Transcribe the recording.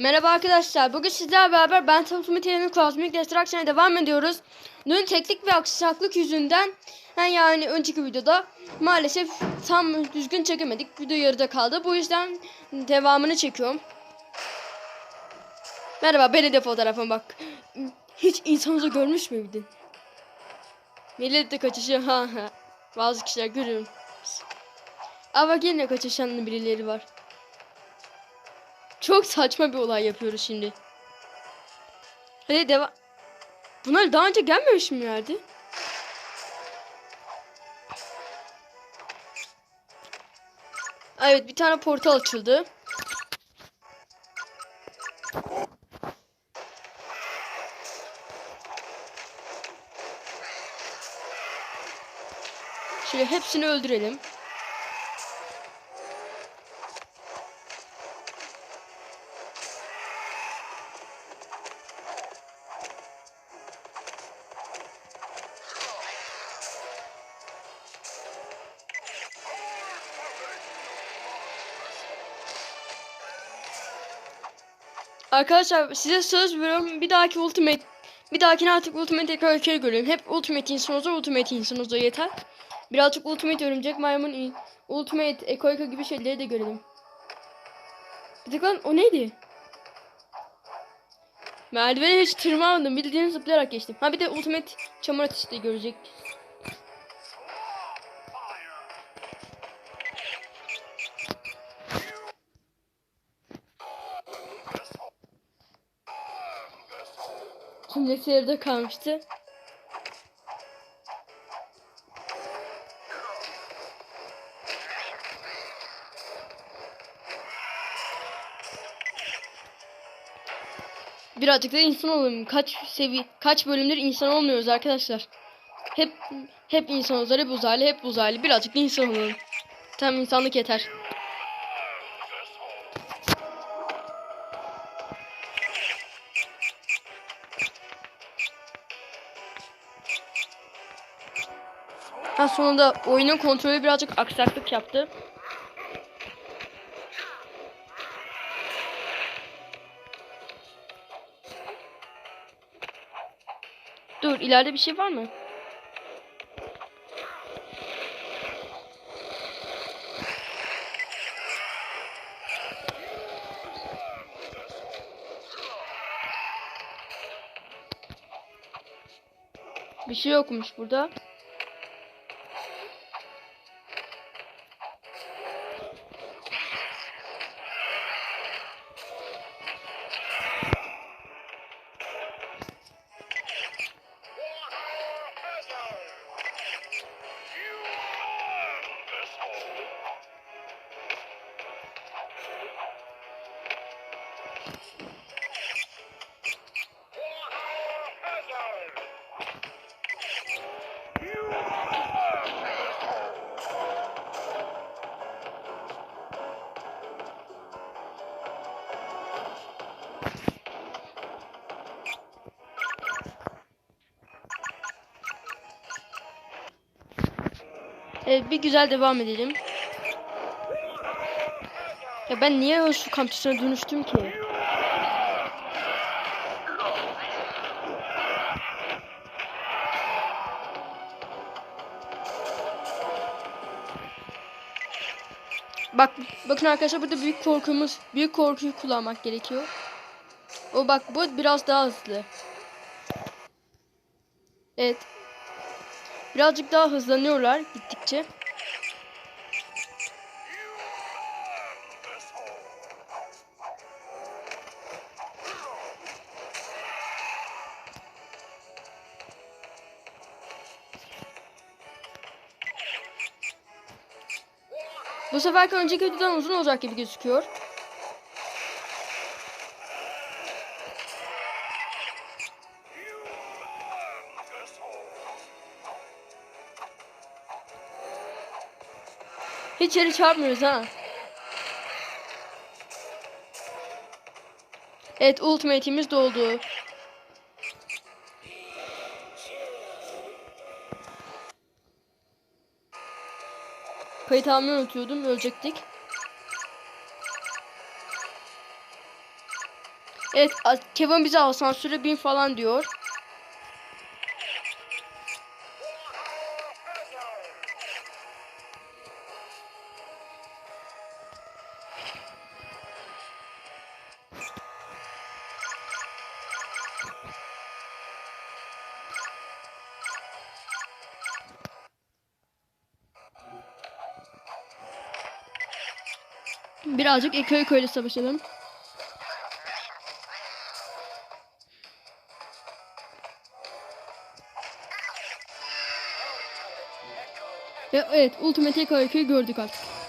Merhaba arkadaşlar. Bugün sizlerle beraber ben Samsung TV'nin Cosmic Destruction'a devam ediyoruz. Dün teknik ve aksaklık yüzünden yani önceki videoda maalesef tam düzgün çekemedik. Video yarıda kaldı. Bu yüzden devamını çekiyorum. Merhaba beni de fotoğrafıma bak. Hiç insanımızı görmüş müydün? Millet de kaçışıyor. Ha ha. Bazı kişiler görüyorum. Ama yine kaçışan birileri var. Çok saçma bir olay yapıyoruz şimdi. Hadi devam. Bunlar daha önce gelmemiş mi yerdi? Evet bir tane portal açıldı. Şöyle hepsini öldürelim. Arkadaşlar size söz veriyorum bir dahaki ultimate bir dahakine artık ultimate karakteri görüyorum. Hep ultimate insanıza ultimate insanıza yeter. Birazcık ultimate örümcek maymun ultimate ekoika gibi şeyleri de görelim. Bir dakika o neydi? Merdivene hiç tırmanmadım. Bildiğin zıplayarak geçtim. Ha bir de ultimate çamur ateşi de görecek. Cümlesi yarıda kalmıştı. Birazcık da insan olalım. Kaç sevi kaç bölümdür insan olmuyoruz arkadaşlar. Hep hep insan olurlar, hep uzaylı, hep uzaylı. Birazcık da insan olalım. Tam insanlık yeter. Ha sonunda oyunun kontrolü birazcık aksaklık yaptı. Dur ileride bir şey var mı? Bir şey yokmuş burada. Evet bir güzel devam edelim. Ya ben niye şu kampüsüne dönüştüm ki? Bak bakın arkadaşlar burada büyük korkumuz büyük korkuyu kullanmak gerekiyor. O bak bu biraz daha hızlı. Evet. Birazcık daha hızlanıyorlar gittikçe. Bu seferki önceki videodan uzun olacak gibi gözüküyor. Hiç yere çarpmıyoruz ha. Evet ultimate'imiz doldu. Kayıt almayı unutuyordum. Ölecektik. Evet Kevin bize asansöre bin falan diyor. Birazcık Eko ile savaşalım. Evet Ultimate Eko Eko'yu gördük artık.